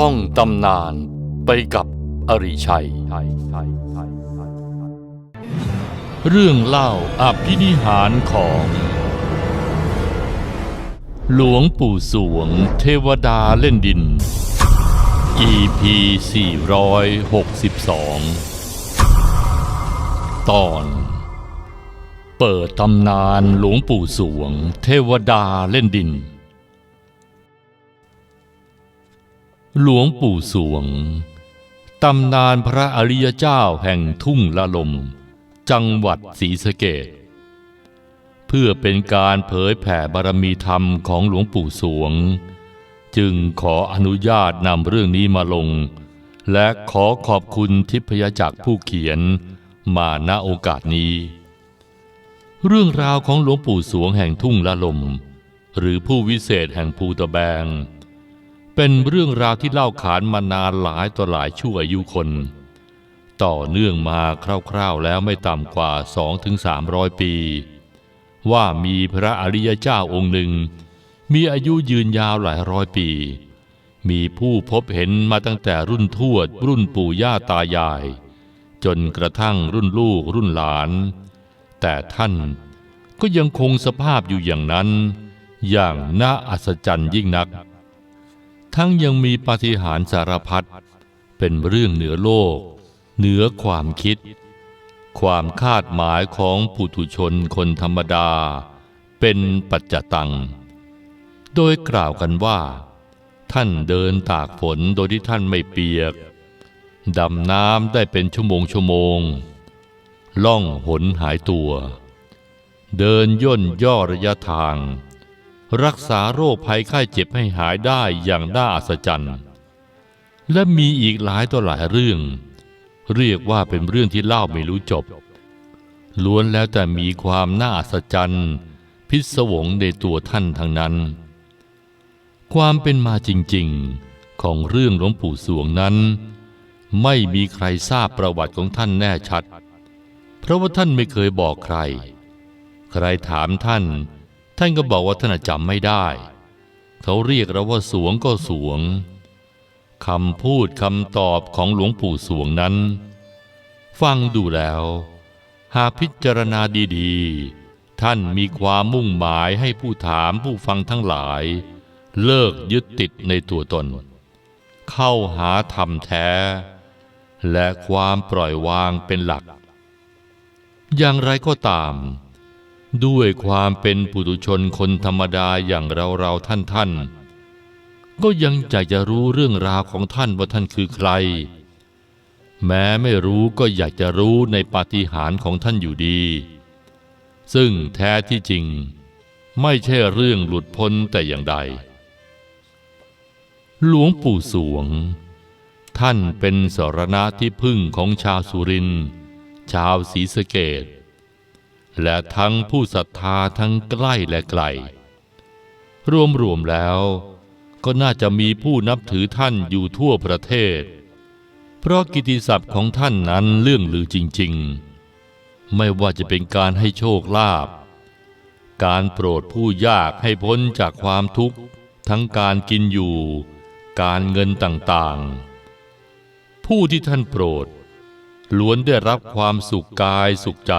ท่องตำนานไปกับอริชัย เรื่องเล่าอภินิหารของ หลวงปู่สวงเทวดาเล่นดิน EP 462 ตอน เปิดตำนานหลวงปู่สวงเทวดาเล่นดิน หลวงปู่สวง ตำนานพระอริยเจ้าแห่งทุ่งละลม จังหวัดศรีสะเกษเพื่อเป็นการเผยแผ่บารมีธรรมของหลวงปู่สวง จึงขออนุญาตนำเรื่องนี้มาลง และขอขอบคุณทิพยจักผู้เขียนมาณโอกาสนี้ เรื่องราวของหลวงปู่สวงแห่งทุ่งละลม หรือผู้วิเศษแห่งภูตะแบง เป็นเรื่องราวที่เล่าขานมานานหลายต่อหลายชั่วอายุคน ต่อเนื่องมาคร่าวๆแล้วไม่ต่ำกว่า 2-300 ปี ว่ามีพระอริยเจ้าองค์หนึ่ง มีอายุยืนยาวหลายร้อยปี มีผู้พบเห็นมาตั้งแต่รุ่นทวด รุ่นปู่ย่าตายาย จนกระทั่งรุ่นลูกรุ่นหลาน แต่ท่านก็ยังคงสภาพอยู่อย่างนั้น อย่างน่าอัศจรรย์ยิ่งนัก ทั้งยังมีปาฏิหาริย์สารพัดเป็นเรื่องเหนือโลก เหนือความคิด ความคาดหมายของปุถุชนคนธรรมดา เป็นปัจจตัง โดยกล่าวกันว่า ท่านเดินตากฝนโดยที่ท่านไม่เปียกดำน้ำได้เป็นชั่วโมงชั่วโมง ล่องหนหายตัว เดินย่นย่อระยะทาง รักษาโรคภัยไข้เจ็บให้หายได้อย่างน่าอัศจรรย์ และมีอีกหลายต่อหลายเรื่อง เรียกว่าเป็นเรื่องที่เล่าไม่รู้จบ ล้วนแล้วแต่มีความน่าอัศจรรย์ พิศวงในตัวท่านทั้งนั้น ความเป็นมาจริงๆของเรื่องหลวงปู่สวงนั้น ไม่มีใครทราบประวัติของท่านแน่ชัด เพราะว่าท่านไม่เคยบอกใคร ใครถามท่าน ท่านก็บอกว่าท่านจำไม่ได้ เขาเรียกเราว่าสวงก็สวงคำพูดคำตอบของหลวงปู่สวงนั้น ฟังดูแล้ว หากพิจารณาดีๆ ท่านมีความมุ่งหมายให้ผู้ถามผู้ฟังทั้งหลาย เลิกยึดติดในตัวตน เข้าหาธรรมแท้ และความปล่อยวางเป็นหลัก อย่างไรก็ตาม ด้วยความเป็นปุถุชนคนธรรมดาอย่างเราเราท่านท่านก็ยังอยากจะรู้เรื่องราวของท่านว่าท่านคือใคร แม้ไม่รู้ก็อยากจะรู้ในปาฏิหาริย์ของท่านอยู่ดี ซึ่งแท้ที่จริง ไม่ใช่เรื่องหลุดพ้นแต่อย่างใด หลวงปู่สวง ท่านเป็นสรณะที่พึ่งของชาวสุรินชาวศรีสะเกด และทั้งผู้ศรัทธาทั้งใกล้และไกล รวมๆแล้ว ก็น่าจะมีผู้นับถือท่านอยู่ทั่วประเทศ เพราะกิตติศัพท์ของท่านนั้นเรื่องลือจริง ๆ ไม่ว่าจะเป็นการให้โชคลาภการโปรดผู้ยากให้พ้นจากความทุกข์ ทั้งการกินอยู่ การเงินต่างๆ ผู้ที่ท่านโปรดล้วนได้รับความสุขกายสุขใจ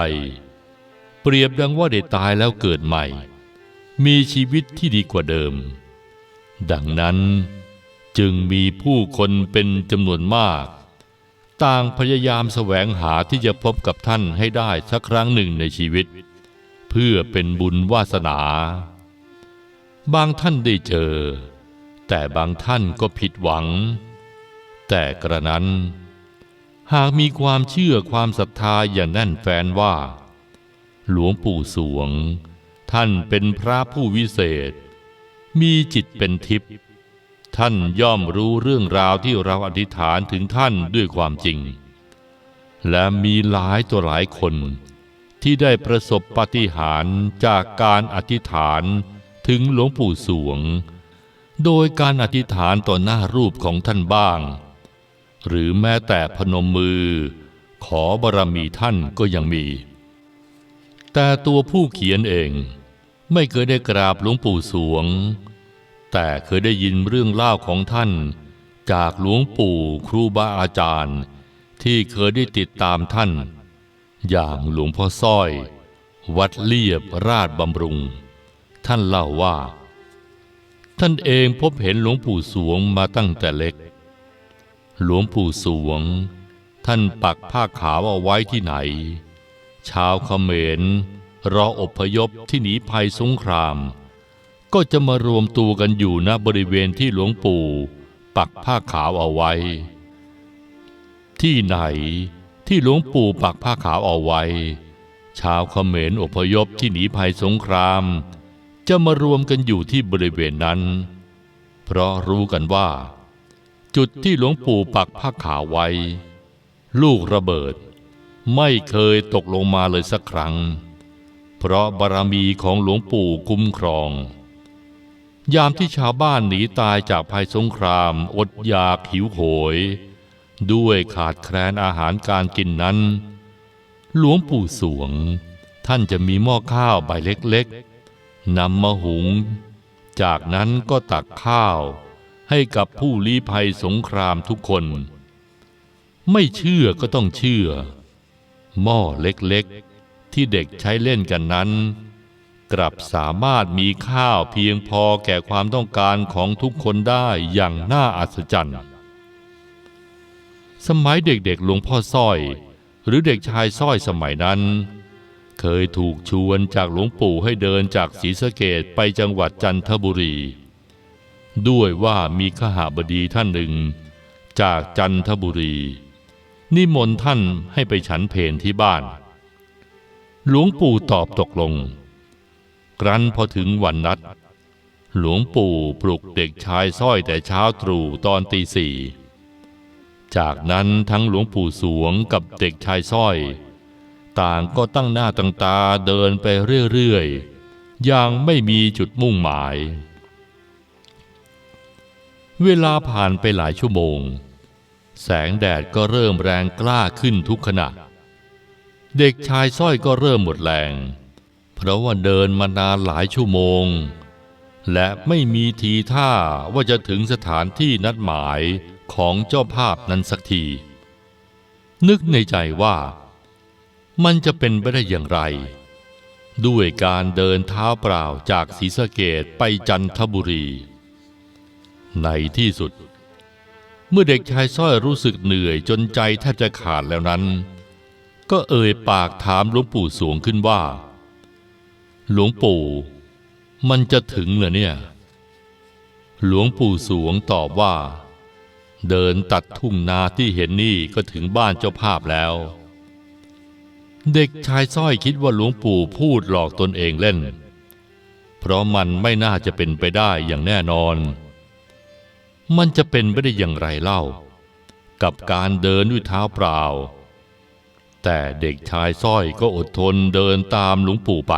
เปรียบดังว่าได้ตายแล้วเกิดใหม่ มีชีวิตที่ดีกว่าเดิม ดังนั้นจึงมีผู้คนเป็นจำนวนมาก ต่างพยายามแสวงหาที่จะพบกับท่านให้ได้สักครั้งหนึ่งในชีวิต เพื่อเป็นบุญวาสนา บางท่านได้เจอ แต่บางท่านก็ผิดหวัง แต่กระนั้น หากมีความเชื่อความศรัทธาอย่างแน่นแฟนว่า หลวงปู่สวง ท่านเป็นพระผู้วิเศษ มีจิตเป็นทิพย์ท่านย่อมรู้เรื่องราวที่เราอธิษฐานถึงท่านด้วยความจริง และมีหลายตัวหลายคนที่ได้ประสบปาฏิหาริย์จากการอธิษฐานถึงหลวงปู่สวง โดยการอธิษฐานต่อหน้ารูปของท่านบ้าง หรือแม้แต่พนมมือ ขอบารมีท่านก็ยังมี แต่ตัวผู้เขียนเอง ไม่เคยได้กราบหลวงปู่สวง แต่เคยได้ยินเรื่องเล่าของท่าน จากหลวงปู่ครูบาอาจารย์ ที่เคยได้ติดตามท่าน อย่างหลวงพ่อสร้อย วัดเลียบราชบำรุง ท่านเล่าว่า ท่านเองพบเห็นหลวงปู่สวงมาตั้งแต่เล็ก หลวงปู่สวง ท่านปักผ้าขาวเอาไว้ที่ไหน ชาวเขมรรออพยพที่หนีภัยสงคราม ก็จะมารวมตัวกันอยู่ณบริเวณที่หลวงปู่ ปักผ้าขาวเอาไว้ ที่ไหนที่หลวงปู่ปักผ้าขาวเอาไว้ ชาวเขมรอพยพที่หนีภัยสงคราม จะมารวมกันอยู่ที่บริเวณนั้น เพราะรู้กันว่า จุดที่หลวงปู่ปักผ้าขาวไว้ ลูกระเบิด ไม่เคยตกลงมาเลยสักครั้ง เพราะบารมีของหลวงปู่คุ้มครอง ยามที่ชาวบ้านหนีตายจากภัยสงคราม อดอยากหิวโหย ด้วยขาดแคลนอาหารการกินนั้น หลวงปู่สวง ท่านจะมีหม้อข้าวใบเล็กๆนำมาหุง จากนั้นก็ตักข้าว ให้กับผู้ลี้ภัยสงครามทุกคน ไม่เชื่อก็ต้องเชื่อ หม้อเล็กๆ ที่เด็กใช้เล่นกันนั้น กลับสามารถมีข้าวเพียงพอแก่ความต้องการของทุกคนได้อย่างน่าอัศจรรย์ สมัยเด็กๆหลวงพ่อสร้อย หรือเด็กชายสร้อยสมัยนั้น เคยถูกชวนจากหลวงปู่ให้เดินจากศรีสะเกดไปจังหวัดจันทบุรี ด้วยว่ามีขหาบดีท่านหนึ่ง จากจันทบุรี นิมนต์ท่านให้ไปฉันเพนที่บ้าน หลวงปู่ตอบตกลง ครั้นพอถึงวันนัด หลวงปู่ปลุกเด็กชายสร้อยแต่เช้าตรู่ตอนตีสี่จากนั้นทั้งหลวงปู่สวงกับเด็กชายสร้อย ต่างก็ตั้งหน้าตั้งตาเดินไปเรื่อยๆอย่างไม่มีจุดมุ่งหมาย เวลาผ่านไปหลายชั่วโมง แสงแดดก็เริ่มแรงกล้าขึ้นทุกขณะ เด็กชายสร้อยก็เริ่มหมดแรง เพราะว่าเดินมานานหลายชั่วโมง และไม่มีทีท่าว่าจะถึงสถานที่นัดหมายของเจ้าภาพนั้นสักที นึกในใจว่า มันจะเป็นไปได้อย่างไร ด้วยการเดินเท้าเปล่าจากศรีสะเกดไปจันทบุรี ในที่สุด เมื่อเด็กชายสร้อยรู้สึกเหนื่อยจนใจแทบจะขาดแล้วนั้น ก็เอ่ยปากถามหลวงปู่สวงขึ้นว่า หลวงปู่ มันจะถึงเหรอเนี่ย หลวงปู่สวงตอบว่า เดินตัดทุ่งนาที่เห็นนี่ก็ถึงบ้านเจ้าภาพแล้ว เด็กชายสร้อยคิดว่าหลวงปู่พูดหลอกตนเองเล่น เพราะมันไม่น่าจะเป็นไปได้อย่างแน่นอน มันจะเป็นไปได้อย่างไรเล่า กับการเดินด้วยเท้าเปล่า แต่เด็กชายสร้อยก็อดทนเดินตามหลวงปู่ไป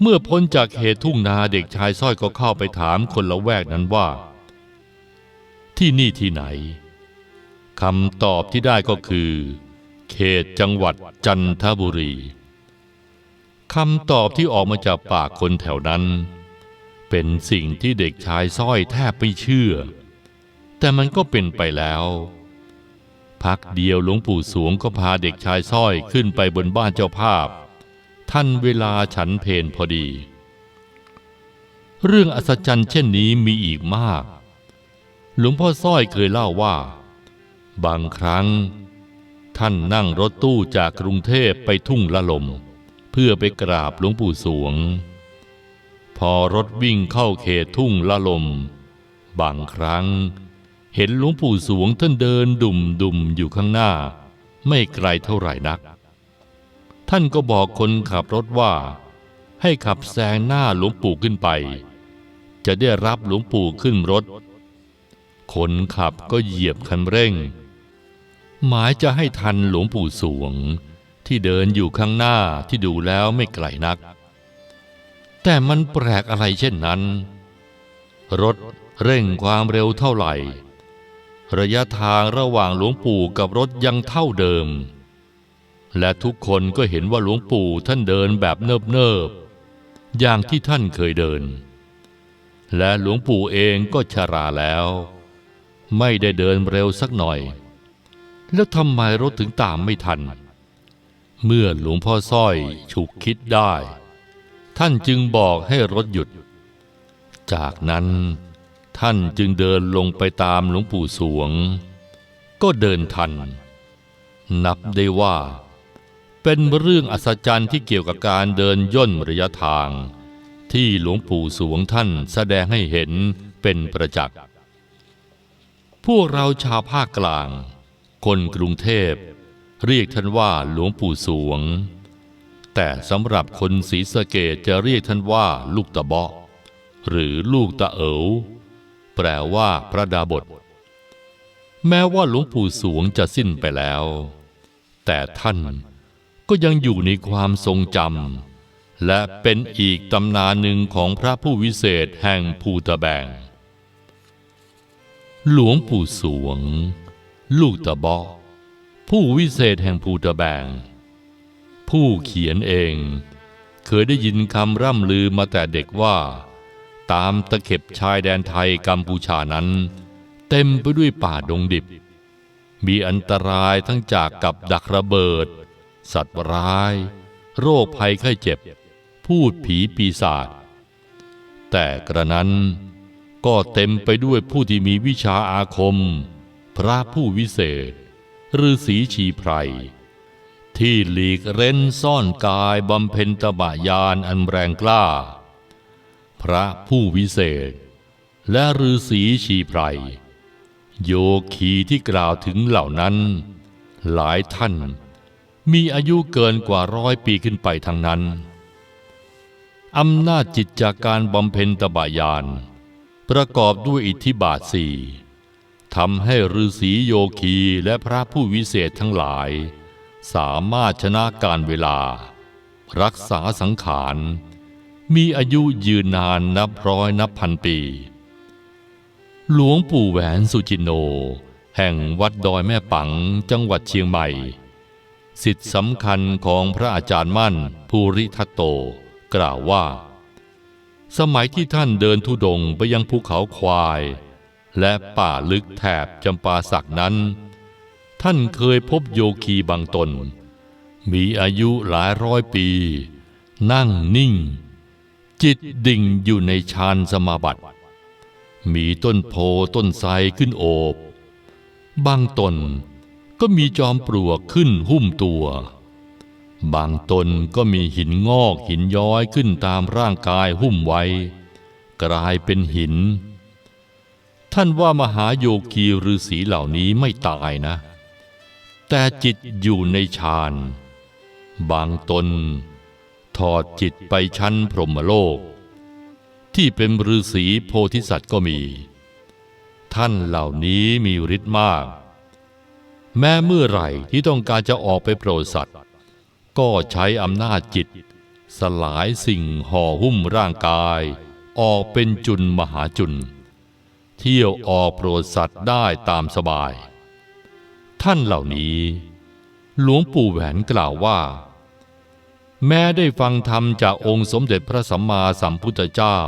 เมื่อพ้นจากเขตทุ่งนาเด็กชายสร้อยก็เข้าไปถามคนละแวกนั้นว่า ที่นี่ที่ไหนคำตอบที่ได้ก็คือ เขตจังหวัดจันทบุรีคำตอบที่ออกมาจากปากคนแถวนั้น เป็นสิ่งที่เด็กชายสร้อยแทบไม่เชื่อ แต่มันก็เป็นไปแล้ว พักเดียวหลวงปู่สวงก็พาเด็กชายสร้อยขึ้นไปบนบ้านเจ้าภาพ ท่านเวลาฉันเพนพอดี เรื่องอัศจรรย์เช่นนี้มีอีกมาก หลวงพ่อสร้อยเคยเล่าว่า บางครั้ง ท่านนั่งรถตู้จากกรุงเทพไปทุ่งละลม เพื่อไปกราบหลวงปู่สวง อรถวิ่งเข้าเขตทุ่งละลม บางครั้ง เห็นหลวงปู่สวงท่านเดินดุ่มดุมอยู่ข้างหน้า ไม่ไกลเท่าไหร่นัก ท่านก็บอกคนขับรถว่า ให้ขับแซงหน้าหลวงปู่ขึ้นไป จะได้รับหลวงปู่ขึ้นรถ คนขับก็เหยียบคันเร่ง หมายจะให้ทันหลวงปู่สวง ที่เดินอยู่ข้างหน้าที่ดูแล้วไม่ไกลนัก แต่มันแปลกอะไรเช่นนั้น รถเร่งความเร็วเท่าไหร่ ระยะทางระหว่างหลวงปู่กับรถยังเท่าเดิม และทุกคนก็เห็นว่าหลวงปู่ท่านเดินแบบเนิบๆอย่างที่ท่านเคยเดิน และหลวงปู่เองก็ชราแล้ว ไม่ได้เดินเร็วสักหน่อย แล้วทำไมรถถึงตามไม่ทัน เมื่อหลวงพ่อสร้อยฉุกคิดได้ ท่านจึงบอกให้รถหยุด จากนั้นท่านจึงเดินลงไปตามหลวงปู่สวง ก็เดินทัน นับได้ว่า เป็นเรื่องอัศจรรย์ที่เกี่ยวกับการเดินย่นระยะทาง ที่หลวงปู่สวงท่านแสดงให้เห็นเป็นประจักษ์ พวกเราชาวภาคกลาง คนกรุงเทพ เรียกท่านว่าหลวงปู่สวง แต่สำหรับคนศรีสะเกดจะเรียกท่านว่าลูกตะเบาะ หรือลูกตะเอ๋วแปลว่าพระดาบท แม้ว่าหลวงปู่สวงจะสิ้นไปแล้ว แต่ท่านก็ยังอยู่ในความทรงจำและเป็นอีกตำนานหนึ่งของพระผู้วิเศษแห่งภูตะแบง หลวงปู่สวง ลูกตะเบาะผู้วิเศษแห่งภูตะแบง ผู้เขียนเอง เคยได้ยินคำร่ำลือมาแต่เด็กว่า ตามตะเข็บชายแดนไทยกัมพูชานั้น เต็มไปด้วยป่าดงดิบ มีอันตรายทั้งจากกับดักระเบิด สัตว์ร้าย โรคภัยไข้เจ็บ พูดผีปีศาจแต่กระนั้นก็เต็มไปด้วยผู้ที่มีวิชาอาคม พระผู้วิเศษฤาษีชีไพร ที่หลีกเร้นซ่อนกายบำเพ็ญตบะยานอันแรงกล้า พระผู้วิเศษ และฤาษีชีไพร โยคีที่กล่าวถึงเหล่านั้น หลายท่านมีอายุเกินกว่าร้อยปีขึ้นไปทั้งนั้น อำนาจจิตจากการบำเพ็ญตบะยาน ประกอบด้วยอิทธิบาทสี่ทำให้ฤาษีโยคีและพระผู้วิเศษทั้งหลาย สามารถชนะการเวลา รักษาสังขาร มีอายุยืนนานนับร้อยนับพันปี หลวงปู่แหวนสุจินโน แห่งวัดดอยแม่ปังจังหวัดเชียงใหม่ สิทธิสำคัญของพระอาจารย์มั่นภูริทัตโต กล่าวว่า สมัยที่ท่านเดินทุดงค์ไปยังภูเขาควาย และป่าลึกแถบจำปาสักนั้น ท่านเคยพบโยคีบางตน มีอายุหลายร้อยปี นั่งนิ่ง จิตดิ่งอยู่ในฌานสมาบัติ มีต้นโพต้นไทรขึ้นโอบ บางตนก็มีจอมปลวกขึ้นหุ้มตัว บางตนก็มีหินงอกหินย้อยขึ้นตามร่างกายหุ้มไว้ กลายเป็นหิน ท่านว่ามหาโยคีฤาษีเหล่านี้ไม่ตายนะ แต่จิตอยู่ในฌาน บางตน ถอดจิตไปชั้นพรหมโลก ที่เป็นฤาษีโพธิสัตว์ก็มี ท่านเหล่านี้มีฤทธิ์มาก แม้เมื่อไหร่ที่ต้องการจะออกไปโปรดสัตว์ ก็ใช้อำนาจจิต สลายสิ่งห่อหุ้มร่างกาย ออกเป็นจุนมหาจุน เที่ยวออกโปรดสัตว์ได้ตามสบาย ท่านเหล่านี้ หลวงปู่แหวนกล่าวว่า แม้ได้ฟังธรรมจากองค์สมเด็จพระสัมมาสัมพุทธเจ้า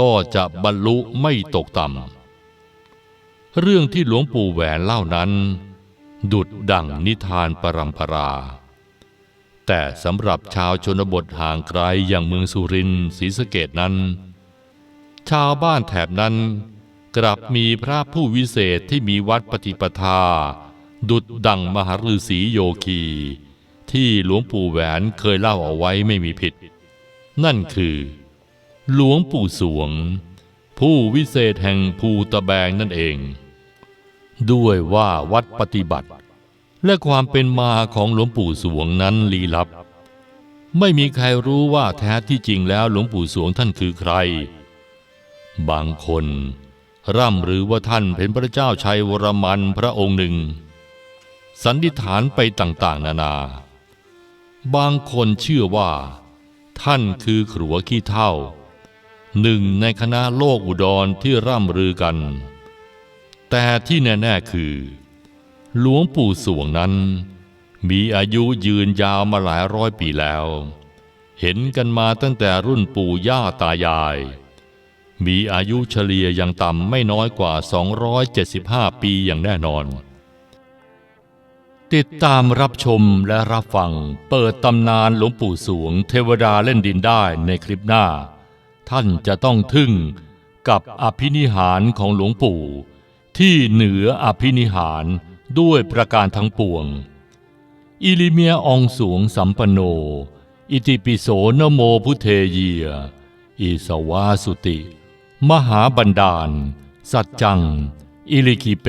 ก็จะบรรลุไม่ตกต่ำเรื่องที่หลวงปู่แหวนเล่านั้น ดุดดั่งนิทานปรัมปรา แต่สำหรับชาวชนบทห่างไกลอย่างเมืองสุรินทร์ศรีสะเกดนั้น ชาวบ้านแถบนั้นกลับมีพระผู้วิเศษที่มีวัดปฏิปทา ดุดดังมหาฤาษีโยคี ที่หลวงปู่แหวนเคยเล่าเอาไว้ไม่มีผิด นั่นคือ หลวงปู่สวง ผู้วิเศษแห่งภูตะแบงนั่นเอง ด้วยว่าวัดปฏิบัติ และความเป็นมาของหลวงปู่สวงนั้นลี้ลับ ไม่มีใครรู้ว่าแท้ที่จริงแล้วหลวงปู่สวงท่านคือใคร บางคนร่ำหรือว่าท่านเป็นพระเจ้าชัยวรมันพระองค์หนึ่ง สันนิษฐานไปต่างๆ นานา บางคนเชื่อว่า ท่านคือขรัวขี้เท่า หนึ่งในคณะโลกอุดรที่ร่ำรือกัน แต่ที่แน่ ๆ คือ หลวงปู่สวงนั้น มีอายุยืนยาวมาหลายร้อยปีแล้ว เห็นกันมาตั้งแต่รุ่นปู่ย่าตายาย มีอายุเฉลี่ยอย่างต่ำไม่น้อยกว่า 275 ปีอย่างแน่นอน ติดตามรับชมและรับฟัง เปิดตำนานหลวงปู่สวงเทวดาเล่นดินได้ในคลิปหน้า ท่านจะต้องทึ่งกับอภินิหารของหลวงปู่ ที่เหนืออภินิหารด้วยประการทั้งปวง อิลิเมียองสวงสัมปโน อิติปิโสนโมพุเทเยียอิสวาสุติ มหาบันดาล สัจจัง อิลิคิเป